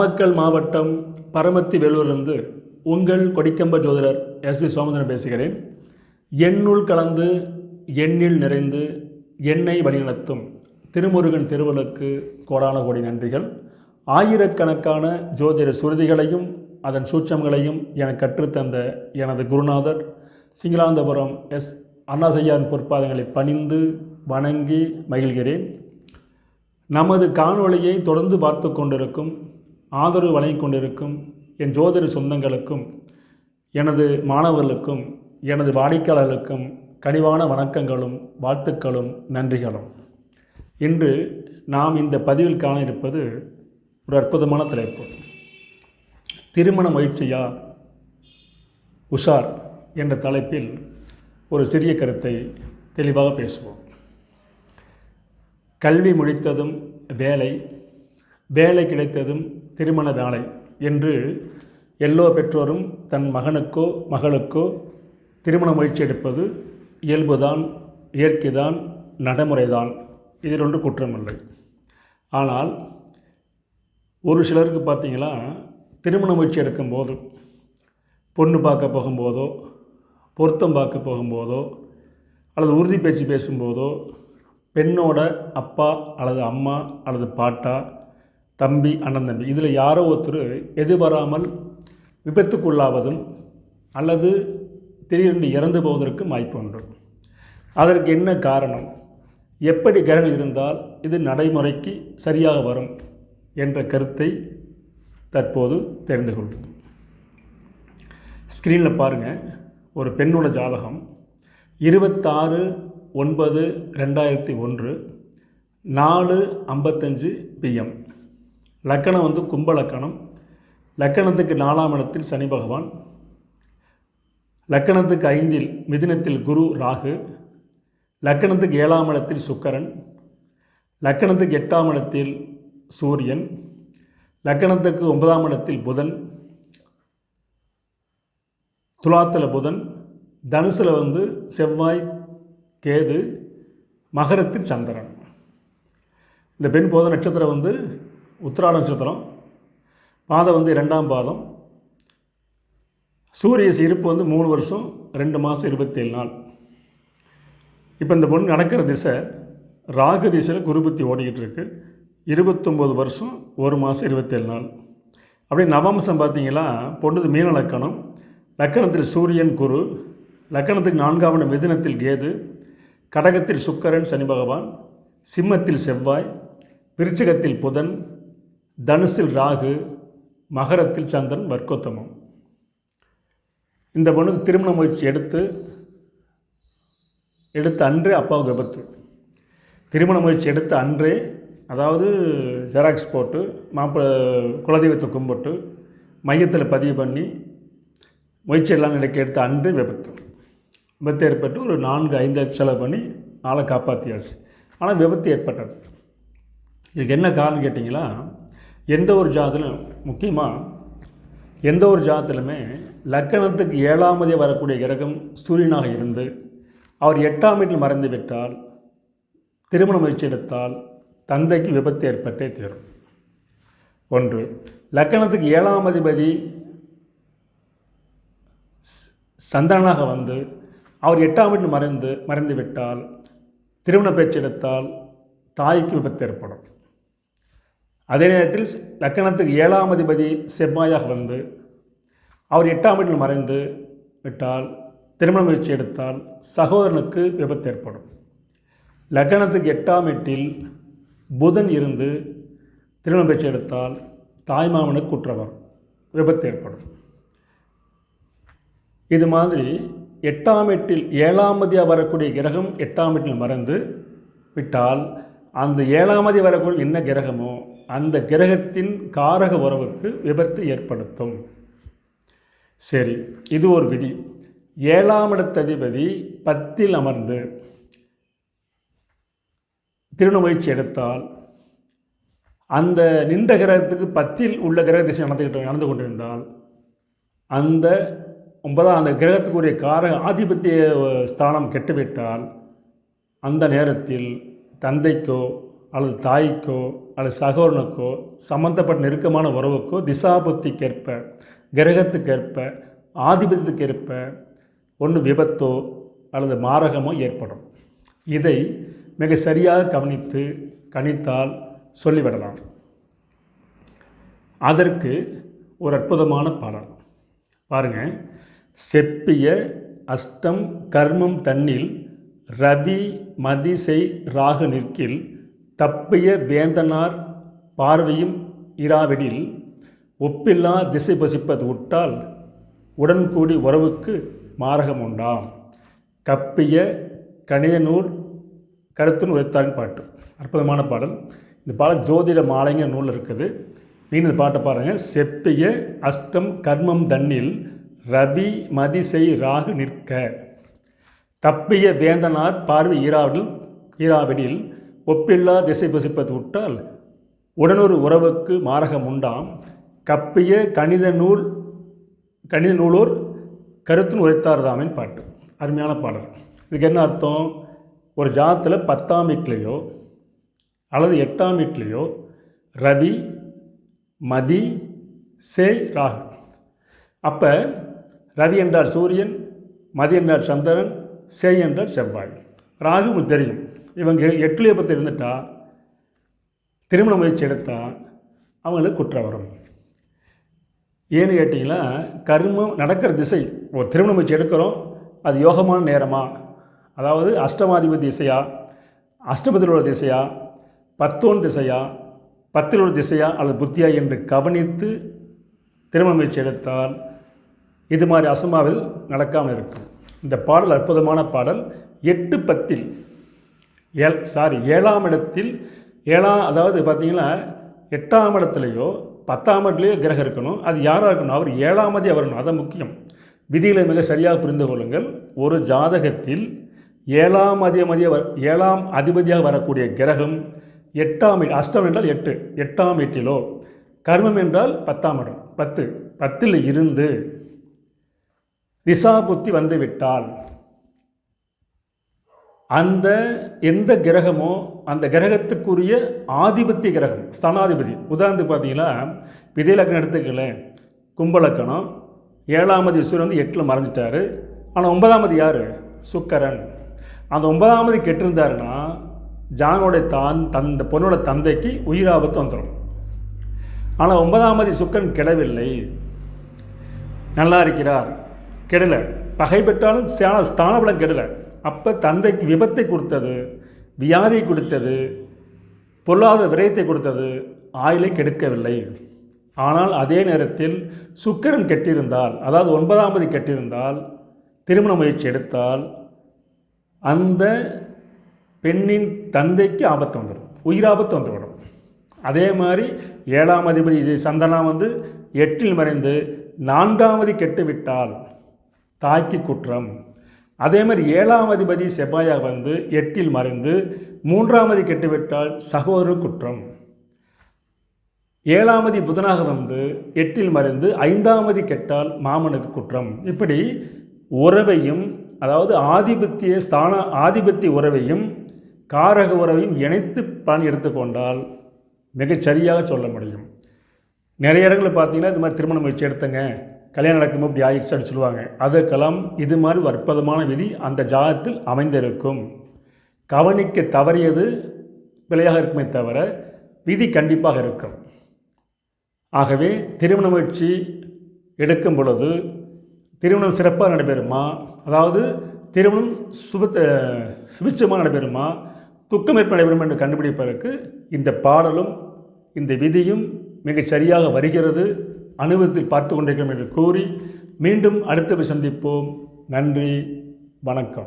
நாமக்கல் மாவட்டம் பரமத்தி வேலூர்லேருந்து உங்கள் கொடிக்கம்ப ஜோதிடர் எஸ் வி சோமந்திரன் பேசுகிறேன். எண்ணுள் கலந்து எண்ணில் நிறைந்து எண்ணெய் வழிநடத்தும் திருமுருகன் திருவலுக்கு கோடான கோடி நன்றிகள். ஆயிரக்கணக்கான ஜோதிட சுருதிகளையும் அதன் சூட்சங்களையும் எனக்கு கற்றுத்தந்த எனது குருநாதர் சிங்களாந்தபுரம் எஸ் அண்ணாசையாரின் பொற்பாதங்களை பணிந்து வணங்கி மகிழ்கிறேன். நமது காணொளியை தொடர்ந்து பார்த்து கொண்டிருக்கும் ஆதரவு வழங்கிக் கொண்டிருக்கும் என் ஜோதிட சொந்தங்களுக்கும் எனது மாணவர்களுக்கும் எனது வாடிக்கையாளர்களுக்கும் கனிவான வணக்கங்களும் வாழ்த்துக்களும் நன்றிகளும். இன்று நாம் இந்த பதிவில் காண இருப்பது ஒரு அற்புதமான தலைப்பு. திருமண முயற்சியா? உஷார் என்ற தலைப்பில் ஒரு சிறிய கருத்தை தெளிவாக பேசுவோம். கல்வி முடித்ததும் வேலை வேலை கிடைத்ததும் திருமண நாளை என்று எல்லோ பெற்றோரும் தன் மகனுக்கோ மகளுக்கோ திருமண முயற்சி எடுப்பது இயல்புதான் இயற்கைதான் நடைமுறைதான். இதில் ஒன்று குற்றமில்லை. ஆனால் ஒரு சிலருக்கு பார்த்தீங்கன்னா திருமண முயற்சி எடுக்கும்போது பொண்ணு பார்க்க போகும்போதோ பொருத்தம் பார்க்க போகும்போதோ அல்லது உறுதி பேச்சு பேசும்போதோ பெண்ணோட அப்பா அல்லது அம்மா அல்லது பாட்டா தம்பி அண்ணன் தம்பி. இதில் யாரோ ஒருத்தர் எதிர்பாராமல் விபத்துக்குள்ளாவதும் அல்லது திடீரென்று இறந்து போவதற்கும் வாய்ப்பு உண்டு. அதற்கு என்ன காரணம்? எப்படி கிரகங்கள் இருந்தால் இது நடைமுறைக்கு சரியாக வரும் என்ற கருத்தை தற்போது தெரிந்து கொள்வோம். ஸ்க்ரீனில் பாருங்கள் ஒரு பெண்ணோட ஜாதகம். இருபத்தாறு ஒன்பது ரெண்டாயிரத்தி ஒன்று நாலு ஐம்பத்தஞ்சு பிஎம் லக்கணம் வந்து கும்ப லக்கணம். லக்கணத்துக்கு நாலாம் இடத்தில் சனி பகவான். லக்கணத்துக்கு ஐந்தில் மிதினத்தில் குரு ராகு. லக்கணத்துக்கு ஏழாம் இடத்தில் சுக்கரன். லக்கணத்துக்கு எட்டாம் இடத்தில் சூரியன். லக்கணத்துக்கு ஒன்பதாம் இடத்தில் புதன். துலாத்தில் புதன். தனுசில் வந்து செவ்வாய் கேது மகரத்தில் சந்திரன். இந்த பெண் போத நட்சத்திரம் வந்து உத்திராட நட்சத்திரம். பாதம் வந்து ரெண்டாம் பாதம். சூரிய இருப்பு வந்து மூணு வருஷம் ரெண்டு மாதம் இருபத்தேழு நாள். இப்போ இந்த பொண்ணு நடக்கிற திசை ராகு திசையில் குருபுத்தி ஓடிக்கிட்டு இருக்கு. இருபத்தொம்போது வருஷம் ஒரு மாதம் இருபத்தேழு நாள். அப்படியே நவம்சம் பார்த்தீங்களா பொண்ணுது மீன லக்கணம். லக்கணத்தில் சூரியன் குரு லக்கணத்துக்கு நான்காவது மிதினத்தில் மிதுனத்தில் கேது கடகத்தில் சுக்கரன் சனி பகவான் சிம்மத்தில் செவ்வாய் விருச்சகத்தில் புதன் தனுசில் ராகு மகரத்தில் சந்திரன் வர்க்கோத்தமம். இந்த பொண்ணுக்கு திருமண முயற்சி எடுத்து எடுத்த அன்றே அப்பாவுக்கு விபத்து. திருமண முயற்சி எடுத்த அன்றே அதாவது ஜெராக்ஸ் போட்டு மாப்பிள்ளை குலதெய்வத்தை கும்பிட்டு மையத்தில் பதிவு பண்ணி முயற்சி எல்லாம் நிலைக்கு எடுத்த அன்று விபத்து. விபத்து ஏற்பட்டு ஒரு நான்கு ஐந்து செலவு பண்ணி ஆளை காப்பாற்றியாச்சு ஆனால் விபத்து ஏற்பட்டது. இதுக்கு என்ன காரணம் கேட்டிங்களா? எந்த ஒரு ஜாதத்திலும் முக்கியமாக எந்த ஒரு ஜாதத்திலுமே லக்கணத்துக்கு ஏழாமதே வரக்கூடிய கிரகம் சூரியனாக இருந்து அவர் எட்டாம் வீட்டில் மறைந்து விட்டால் திருமண முயற்சி எடுத்தால் தந்தைக்கு விபத்து ஏற்பட்டே தீரும். ஒன்று லக்கணத்துக்கு ஏழாம் அதிபதி சந்தனாக வந்து அவர் எட்டாம் வீட்டில் மறைந்து மறைந்து விட்டால் திருமண பேச்சு எடுத்தால் தாய்க்கு விபத்து ஏற்படும். அதே நேரத்தில் லக்கணத்துக்கு ஏழாம் அதிபதி செவ்வாயாக வந்து அவர் எட்டாம் வீட்டில் மறைந்து விட்டால் திருமண முயற்சி எடுத்தால் சகோதரனுக்கு விபத்து ஏற்படும். லக்கணத்துக்கு எட்டாம் எட்டில் புதன் இருந்து திருமண முயற்சி எடுத்தால் தாய்மாமனுக்கு குற்றவர் விபத்து ஏற்படும். இது மாதிரி எட்டாம் எட்டில் ஏழாமதியாக வரக்கூடிய கிரகம் எட்டாம் எட்டில் மறந்து விட்டால் அந்த ஏழாமதி வரக்கூடிய என்ன கிரகமோ அந்த கிரகத்தின் காரக உறவுக்கு விபத்து ஏற்படுத்தும். சரி இது ஒரு விதி. ஏழாம் இடத்ததிபதி பத்தில் அமர்ந்து திருநமுயற்சி எடுத்தால் அந்த நின்ற கிரகத்துக்கு பத்தில் உள்ள கிரக திசை நடந்துக்கிட்டு நடந்து கொண்டிருந்தால் அந்த ஒன்பதாம் அந்த கிரகத்துக்குரிய காரக ஆதிபத்திய ஸ்தானம் கெட்டுவிட்டால் அந்த நேரத்தில் தந்தைக்கோ அல்லது தாய்க்கோ அல்லது சகோதரனுக்கோ சம்பந்தப்பட்ட நெருக்கமான உறவுக்கோ திசாபுத்திக்கேற்ப கிரகத்துக்கேற்ப ஆதிபத்தியத்துக்கேற்ப ஒன்று விபத்தோ அல்லது மாரகமோ ஏற்படும். இதை மிக சரியாக கவனித்து கணித்தால் சொல்லிவிடலாம். அதற்கு ஒரு அற்புதமான பாடல். பாருங்கள் செப்பிய அஷ்டம் கர்மம் தன்னில் ரவி மதிசை ராகு நிற்கில் தப்பிய வேந்தனார் பார்வையும் இராவிடில் ஒப்பில்லா திசை பசிப்பது உட்டால் உடன்கூடி உறவுக்கு மாரகம் உண்டாம். கப்பிய கணித கருத்துன்னு உரைத்தாரின் பாட்டு. அற்புதமான பாடல். இந்த பாடல் ஜோதிட மாலைங்க நூல் இருக்குது. நீங்கள் இந்த பாட்டை பாருங்கள் செப்பிய அஷ்டம் கர்மம் தன்னில் ரவி மதிசை ராகு நிற்க. தப்பிய வேந்தனார் பார்வை ஈராவில் ஈராவிடில் ஒப்பில்லா திசை புசிப்பது விட்டால் உடனொரு உறவுக்கு மாரகம் உண்டாம். கப்பிய கணித நூல் கணித நூலோர் கருத்துன்னு உரைத்தார்தாமின் பாட்டு. அருமையான பாடல். இதுக்கு என்ன அர்த்தம்? ஒரு ஜாத்தில் பத்தாம் வீட்லேயோ அல்லது எட்டாம் வீட்லேயோ ரவி மதி சே ராகு. அப்போ ரவி என்றால் சூரியன் மதி என்றால் சந்திரன் சே என்றால் செவ்வாய். ராகு உங்களுக்கு தெரியும். இவங்க எட்டுலேயே பத்து இருந்துட்டா திருமண முயற்சி எடுத்தால் அவங்களுக்கு குற்றம் வரும். ஏன்னு கேட்டிங்கன்னா கர்மம் நடக்கிற திசை ஒரு திருமண முயற்சி எடுக்கிறோம் அது யோகமான நேரமா? அதாவது அஷ்டமாதிபதி திசையா? அஷ்டபதியில் உள்ள திசையா? பத்தோன் திசையா? பத்தில் உள்ள திசையா? அல்லது புத்தியா என்று கவனித்து திருமண முயற்சி எடுத்தால் இது மாதிரி அசமாவில் நடக்காமல் இருக்கும். இந்த பாடல் அற்புதமான பாடல் எட்டு பத்தில் ஏழ் சாரி ஏழாம் இடத்தில் ஏழாம் அதாவது பார்த்தீங்கன்னா எட்டாம் இடத்துலையோ பத்தாம் இடத்துலையோ கிரகம் இருக்கணும். அது யாராக இருக்கணும்? அவர் ஏழாமதே வரணும் அதான் முக்கியம். விதிகளை மிக சரியாக புரிந்து கொள்ளுங்கள். ஒரு ஜாதகத்தில் ஏழாம் அதிபதிய ஏழாம் அதிபதியாக வரக்கூடிய கிரகம் எட்டாம் அஷ்டம் என்றால் எட்டு எட்டாம் வீட்டிலோ. கர்மம் என்றால் பத்தாம் இடம் பத்து. பத்தில் இருந்து திசா புத்தி வந்துவிட்டால் அந்த எந்த கிரகமோ அந்த கிரகத்துக்குரிய ஆதிபத்திய கிரகம் ஸ்தானாதிபதி. உதாரணத்துக்கு பார்த்தீங்கன்னா விதையிலக்கணம் எடுத்துக்கலேன் கும்பலக்கணம் ஏழாமது சூரியன் வந்து எட்டில் மறைஞ்சிட்டார். ஆனால் ஒன்பதாமது யார்? சுக்கரன். அந்த ஒன்பதாமது கெட்டிருந்தாருன்னா ஜானோடைய தான் தந்த பொண்ணோட தந்தைக்கு உயிராபத்து வந்துடும் ஆனால் ஒன்பதாமதி சுக்கரன் கெடவில்லை. நல்லா இருக்கிறார். கெடலை. பகை பெற்றாலும் ஸ்தானபலம் கெடலை. அப்போ தந்தைக்கு விபத்தை கொடுத்தது வியாதியை கொடுத்தது பொருளாதார விரயத்தை கொடுத்தது ஆயிலை கெடுக்கவில்லை. ஆனால் அதே நேரத்தில் சுக்கரன் கெட்டிருந்தால் அதாவது ஒன்பதாம் கெட்டிருந்தால் திருமண முயற்சி எடுத்தால் அந்த பெண்ணின் தந்தைக்கு ஆபத்து வந்துடும் உயிராபத்து வந்துவிடும். அதே மாதிரி ஏழாம் அதிபதி சந்தனா வந்து எட்டில் மறைந்து நான்காமதி கெட்டுவிட்டால் தாய்க்கு குற்றம். அதே மாதிரி ஏழாம் அதிபதி செவ்வாயாக வந்து எட்டில் மறைந்து மூன்றாமதி கெட்டுவிட்டால் சகோதர குற்றம். ஏழாமதி புதனாக வந்து எட்டில் மறைந்து ஐந்தாமதி கெட்டால் மாமனுக்கு குற்றம். இப்படி உறவையும் அதாவது ஆதிபத்திய ஸ்தான ஆதிபத்திய உறவையும் காரக உறவையும் இணைத்து பலன் எடுத்துக்கொண்டால் மிகச்சரியாக சொல்ல முடியும். நிறைய இடங்களில் பார்த்தீங்கன்னா இது மாதிரி திருமணம் முயற்சி எடுத்தங்க. கல்யாணம் நடக்கும் இப்படி ஆயிடுச்சு அப்படின்னு சொல்லுவாங்க. அதற்கெல்லாம் இது மாதிரி அற்புதமான விதி அந்த ஜாதத்தில் அமைந்திருக்கும். கவனிக்க தவறியது பிழையாக இருக்குமே தவிர விதி கண்டிப்பாக இருக்கும். ஆகவே திருமண முயற்சி எடுக்கும் பொழுது திருமணம் சிறப்பாக நடைபெறுமா? அதாவது திருமணம் சுபத்த சுபிச்சமாக நடைபெறுமா? துக்கம் ஏற்ப நடைபெறும் என்று கண்டுபிடிப்பதற்கு இந்த பாடலும் இந்த விதியும் மிகச் சரியாக வருகிறது. அனுபவத்தில் பார்த்து கொண்டிருக்கிறோம் என்று கூறி மீண்டும் அடுத்தவை சந்திப்போம். நன்றி. வணக்கம்.